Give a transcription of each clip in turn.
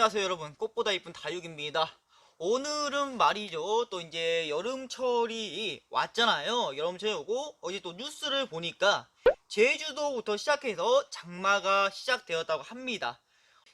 안녕하세요 여러분. 꽃보다 이쁜 다육입니다. 오늘은 말이죠. 또 이제 여름철이 왔잖아요. 여름철이 오고 어제 또 뉴스를 보니까 제주도부터 시작해서 장마가 시작되었다고 합니다.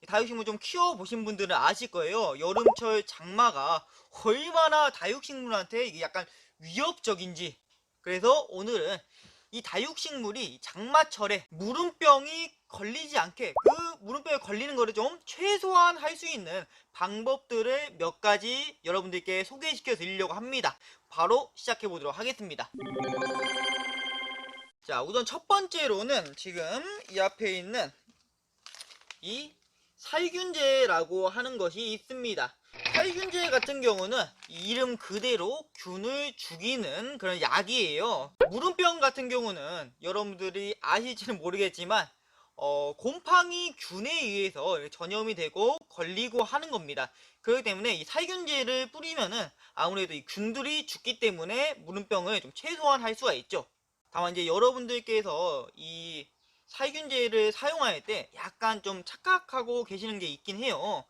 이 다육식물 좀 키워보신 분들은 아실 거예요. 여름철 장마가 얼마나 다육식물한테 이게 약간 위협적인지. 그래서 오늘은 이 다육식물이 장마철에 무름병이 걸리지 않게 그 무름병에 걸리는 거를 좀 최소한 할 수 있는 방법들을 몇 가지 여러분들께 소개시켜 드리려고 합니다. 바로 시작해 보도록 하겠습니다. 자, 우선 첫 번째로는 지금 이 앞에 있는 이 살균제라고 하는 것이 있습니다. 살균제 같은 경우는 이름 그대로 균을 죽이는 그런 약이에요. 무름병 같은 경우는 여러분들이 아실지는 모르겠지만 어, 곰팡이 균에 의해서 전염이 되고 걸리고 하는 겁니다. 그렇기 때문에 이 살균제를 뿌리면은 아무래도 이 균들이 죽기 때문에 무름병을 좀 최소한 할 수가 있죠. 다만 이제 여러분들께서 이 살균제를 사용할 때 약간 좀 착각하고 계시는 게 있긴 해요.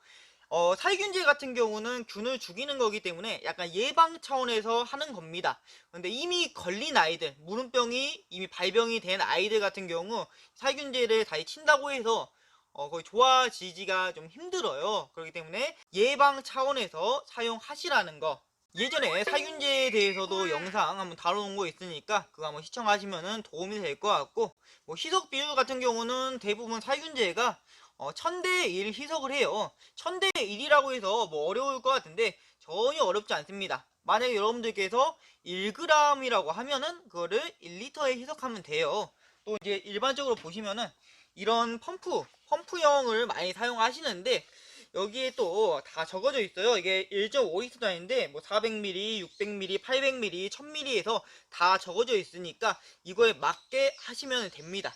어, 살균제 같은 경우는 균을 죽이는 거기 때문에 약간 예방 차원에서 하는 겁니다. 근데 이미 걸린 아이들, 무름병이 이미 발병이 된 아이들 같은 경우 살균제를 다시 친다고 해서 어, 거의 좋아지기가 좀 힘들어요. 그렇기 때문에 예방 차원에서 사용하시라는 거. 예전에 살균제에 대해서도 영상 한번 다뤄놓은 거 있으니까 그거 한번 시청하시면 도움이 될 것 같고 뭐 희석 비율 같은 경우는 대부분 살균제가 어, 1000대 1 희석을 해요. 1000대 1이라고 해서 뭐 어려울 것 같은데 전혀 어렵지 않습니다. 만약에 여러분들께서 1g이라고 하면은 그거를 1리터에 희석하면 돼요. 또 이제 일반적으로 보시면은 이런 펌프, 펌프형을 많이 사용하시는데 여기에 또 다 적어져 있어요. 이게 1.5리터단인데 뭐 400ml, 600ml, 800ml, 1000ml에서 다 적어져 있으니까 이거에 맞게 하시면 됩니다.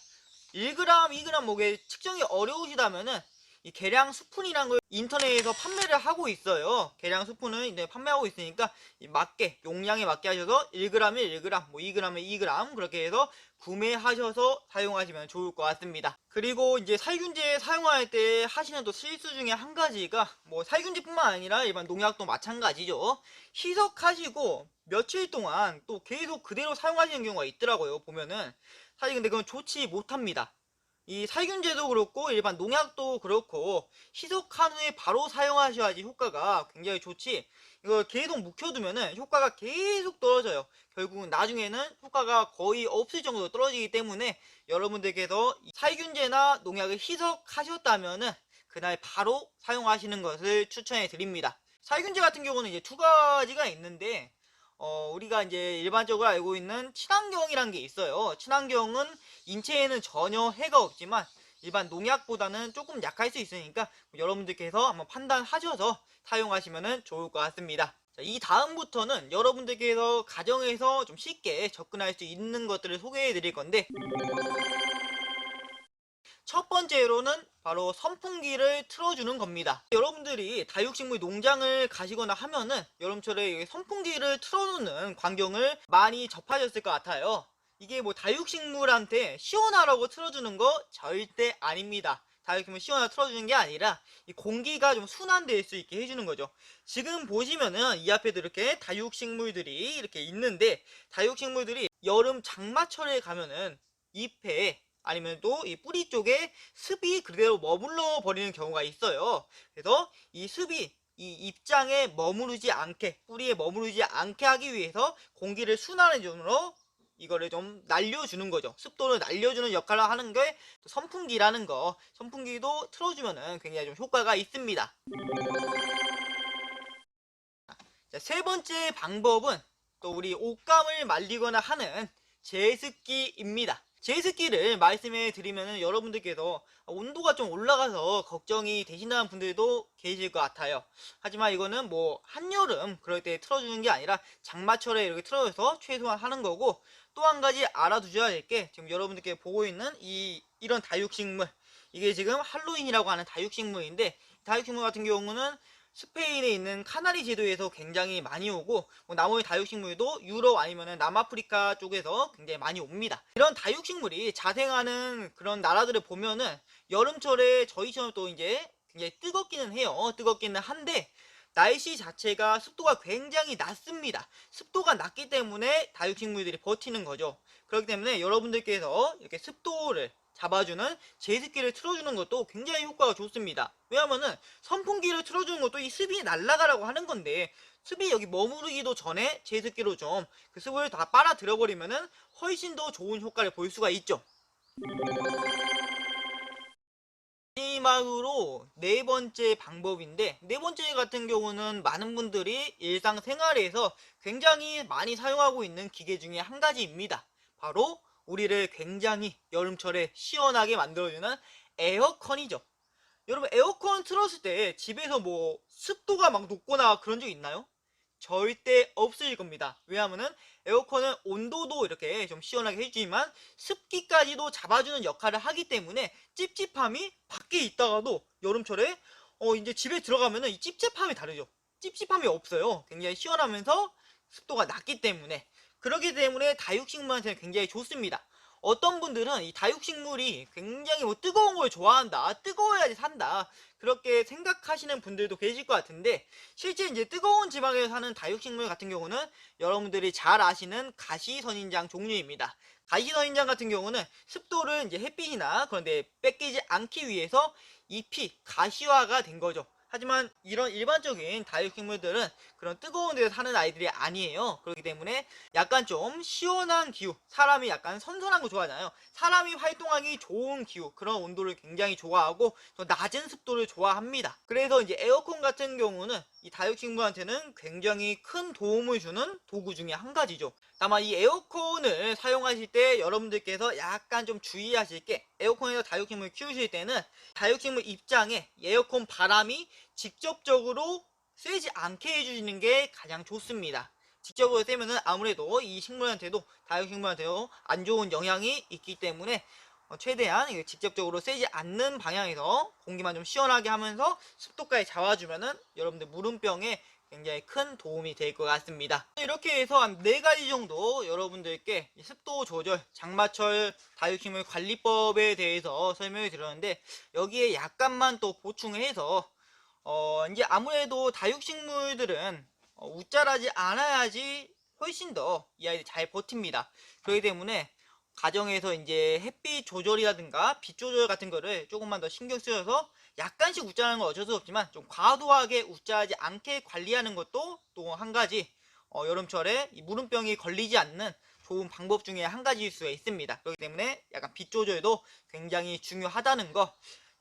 1g, 2g 목에 측정이 어려우시다면은 이 계량 스푼이란 걸 인터넷에서 판매를 하고 있어요. 계량 스푼을 이제 판매하고 있으니까 맞게 용량에 맞게 하셔서 1g에 1g, 뭐 2g에 2g 그렇게 해서 구매하셔서 사용하시면 좋을 것 같습니다. 그리고 이제 살균제 사용할 때 하시는 또 실수 중에 한 가지가 뭐 살균제뿐만 아니라 일반 농약도 마찬가지죠. 희석하시고 며칠 동안 또 계속 그대로 사용하시는 경우가 있더라고요. 보면은 사실 근데 그건 좋지 못합니다. 이 살균제도 그렇고 일반 농약도 그렇고 희석한 후에 바로 사용하셔야지 효과가 굉장히 좋지. 이거 계속 묵혀두면은 효과가 계속 떨어져요. 결국은 나중에는 효과가 거의 없을 정도로 떨어지기 때문에 여러분들께서 살균제나 농약을 희석하셨다면은 그날 바로 사용하시는 것을 추천해 드립니다. 살균제 같은 경우는 이제 두 가지가 있는데 어, 우리가 이제 일반적으로 알고 있는 친환경이란 게 있어요. 친환경은 인체에는 전혀 해가 없지만 일반 농약보다는 조금 약할 수 있으니까 여러분들께서 한번 판단하셔서 사용하시면 좋을 것 같습니다. 자, 이 다음부터는 여러분들께서 가정에서 좀 쉽게 접근할 수 있는 것들을 소개해 드릴 건데 첫 번째로는 바로 선풍기를 틀어주는 겁니다. 여러분들이 다육식물 농장을 가시거나 하면은 여름철에 선풍기를 틀어놓는 광경을 많이 접하셨을 것 같아요. 이게 뭐 다육식물한테 시원하라고 틀어주는 거 절대 아닙니다. 다육식물 시원하게 틀어주는 게 아니라 이 공기가 좀 순환될 수 있게 해주는 거죠. 지금 보시면은 이 앞에도 이렇게 다육식물들이 이렇게 있는데 다육식물들이 여름 장마철에 가면은 잎에 아니면 또 이 뿌리 쪽에 습이 그대로 머물러 버리는 경우가 있어요. 그래서 이 습이 이 입장에 머무르지 않게 뿌리에 머무르지 않게 하기 위해서 공기를 순환해주므로 이거를 좀 날려주는 거죠. 습도를 날려주는 역할을 하는 게 선풍기라는 거. 선풍기도 틀어주면은 굉장히 좀 효과가 있습니다. 자, 세 번째 방법은 또 우리 옷감을 말리거나 하는 제습기입니다. 제습기를 말씀해 드리면 여러분들께서 온도가 좀 올라가서 걱정이 되신다는 분들도 계실 것 같아요. 하지만 이거는 뭐 한여름 그럴 때 틀어주는 게 아니라 장마철에 이렇게 틀어줘서 최소한 하는 거고 또 한 가지 알아두셔야 될 게 지금 여러분들께 보고 있는 이 이런 다육식물 이게 지금 할로윈이라고 하는 다육식물인데 다육식물 같은 경우는 스페인에 있는 카나리 제도에서 굉장히 많이 오고 뭐 나머지 다육식물도 유럽 아니면 남아프리카 쪽에서 굉장히 많이 옵니다. 이런 다육식물이 자생하는 그런 나라들을 보면은 여름철에 저희처럼 또 이제 이제 뜨겁기는 해요. 뜨겁기는 한데 날씨 자체가 습도가 굉장히 낮습니다. 습도가 낮기 때문에 다육식물들이 버티는 거죠. 그렇기 때문에 여러분들께서 이렇게 습도를 잡아주는 제습기를 틀어주는 것도 굉장히 효과가 좋습니다. 왜냐면은 선풍기를 틀어주는 것도 이 습이 날아가라고 하는 건데 습이 여기 머무르기도 전에 제습기로 좀 그 습을 다 빨아들여 버리면은 훨씬 더 좋은 효과를 볼 수가 있죠. 마지막으로 네 번째 방법인데 네 번째 같은 경우는 많은 분들이 일상생활에서 굉장히 많이 사용하고 있는 기계 중에 한 가지입니다. 바로 우리를 굉장히 여름철에 시원하게 만들어주는 에어컨이죠. 여러분 에어컨 틀었을 때 집에서 뭐 습도가 막 높거나 그런 적 있나요? 절대 없으실 겁니다. 왜냐하면은 에어컨은 온도도 이렇게 좀 시원하게 해주지만 습기까지도 잡아주는 역할을 하기 때문에 찝찝함이 밖에 있다가도 여름철에 어 이제 집에 들어가면은 이 찝찝함이 다르죠. 찝찝함이 없어요. 굉장히 시원하면서 습도가 낮기 때문에 그렇기 때문에 다육식물한테는 굉장히 좋습니다. 어떤 분들은 이 다육식물이 굉장히 뭐 뜨거운 걸 좋아한다. 뜨거워야지 산다. 그렇게 생각하시는 분들도 계실 것 같은데 실제 이제 뜨거운 지방에 사는 다육식물 같은 경우는 여러분들이 잘 아시는 가시선인장 종류입니다. 가시선인장 같은 경우는 습도를 이제 햇빛이나 그런데 뺏기지 않기 위해서 잎이 가시화가 된 거죠. 하지만 이런 일반적인 다육식물들은 그런 뜨거운 데서 사는 아이들이 아니에요. 그렇기 때문에 약간 좀 시원한 기후, 사람이 약간 선선한 거 좋아하잖아요. 사람이 활동하기 좋은 기후, 그런 온도를 굉장히 좋아하고 또 낮은 습도를 좋아합니다. 그래서 이제 에어컨 같은 경우는 이 다육식물한테는 굉장히 큰 도움을 주는 도구 중에 한 가지죠. 다만 이 에어컨을 사용하실 때 여러분들께서 약간 좀 주의하실 게 에어컨에서 다육식물 키우실 때는 다육식물 입장에 에어컨 바람이 직접적으로 쐬지 않게 해주시는 게 가장 좋습니다. 직접으로 쐬면은 아무래도 이 식물한테도 다육식물한테도 안 좋은 영향이 있기 때문에 어, 최대한 직접적으로 쐬지 않는 방향에서 공기만 좀 시원하게 하면서 습도까지 잡아주면은 여러분들 물음병에 굉장히 큰 도움이 될 것 같습니다. 이렇게 해서 한 4가지 정도 여러분들께 이 습도 조절, 장마철 다육식물 관리법에 대해서 설명을 드렸는데 여기에 약간만 또 보충해서 어 이제 아무래도 다육식물들은 어, 웃자라지 않아야지 훨씬 더 이 아이들 잘 버팁니다. 그렇기 때문에 가정에서 이제 햇빛 조절이라든가 빛 조절 같은 거를 조금만 더 신경 쓰여서 약간씩 웃자는 건 어쩔 수 없지만 좀 과도하게 웃자하지 않게 관리하는 것도 또 한 가지 어, 여름철에 이 무름병이 걸리지 않는 좋은 방법 중에 한 가지일 수가 있습니다. 그렇기 때문에 약간 빛 조절도 굉장히 중요하다는 거.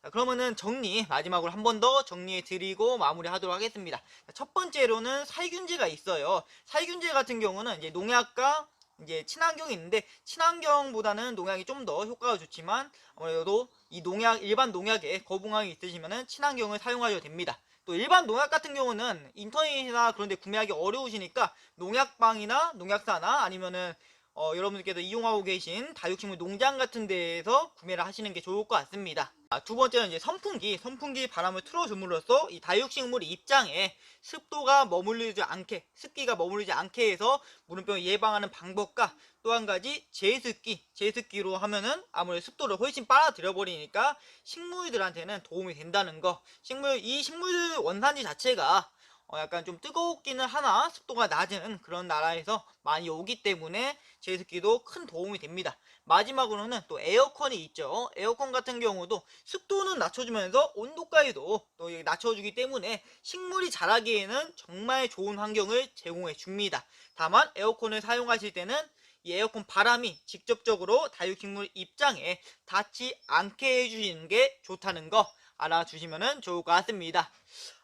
자, 그러면은 정리 마지막으로 한 번 더 정리해 드리고 마무리하도록 하겠습니다. 자, 첫 번째로는 살균제가 있어요. 살균제 같은 경우는 이제 농약과 이제 친환경이 있는데 친환경보다는 농약이 좀 더 효과가 좋지만 아무래도 이 농약 일반 농약에 거부감이 있으시면은 친환경을 사용하셔도 됩니다. 또 일반 농약 같은 경우는 인터넷이나 그런 데 구매하기 어려우시니까 농약방이나 농약사나 아니면은 어, 여러분들께서 이용하고 계신 다육식물 농장 같은 데에서 구매를 하시는 게 좋을 것 같습니다. 아, 두 번째는 이제 선풍기, 선풍기 바람을 틀어줌으로써 이 다육식물 입장에 습도가 머무르지 않게, 습기가 머무르지 않게 해서 무름병을 예방하는 방법과 또 한 가지 제습기, 제습기로 하면은 아무래도 습도를 훨씬 빨아들여 버리니까 식물들한테는 도움이 된다는 거. 식물 이 식물 원산지 자체가 어, 약간 좀 뜨겁기는 하나 습도가 낮은 그런 나라에서 많이 오기 때문에 제습기도 큰 도움이 됩니다. 마지막으로는 또 에어컨이 있죠. 에어컨 같은 경우도 습도는 낮춰주면서 온도까지도 또 낮춰주기 때문에 식물이 자라기에는 정말 좋은 환경을 제공해 줍니다. 다만 에어컨을 사용하실 때는 이 에어컨 바람이 직접적으로 다육식물 입장에 닿지 않게 해주시는 게 좋다는 거 알아주시면 좋을 것 같습니다.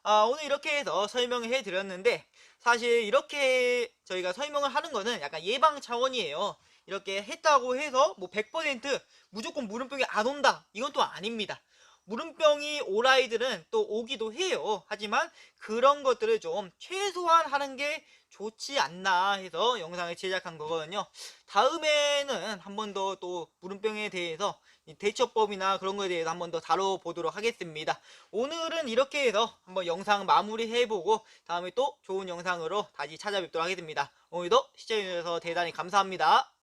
아, 오늘 이렇게 해서 설명을 해드렸는데 사실 이렇게 저희가 설명을 하는 거는 약간 예방 차원이에요. 이렇게 했다고 해서 뭐 100% 무조건 물음병이 안 온다. 이건 또 아닙니다. 물음병이 올 아이들은 또 오기도 해요. 하지만 그런 것들을 좀 최소한 하는 게 좋지 않나 해서 영상을 제작한 거거든요. 다음에는 한 번 더 또 물음병에 대해서 대처법이나 그런 거에 대해서 한 번 더 다뤄보도록 하겠습니다. 오늘은 이렇게 해서 한번 영상 마무리해보고 다음에 또 좋은 영상으로 다시 찾아뵙도록 하겠습니다. 오늘도 시청해주셔서 대단히 감사합니다.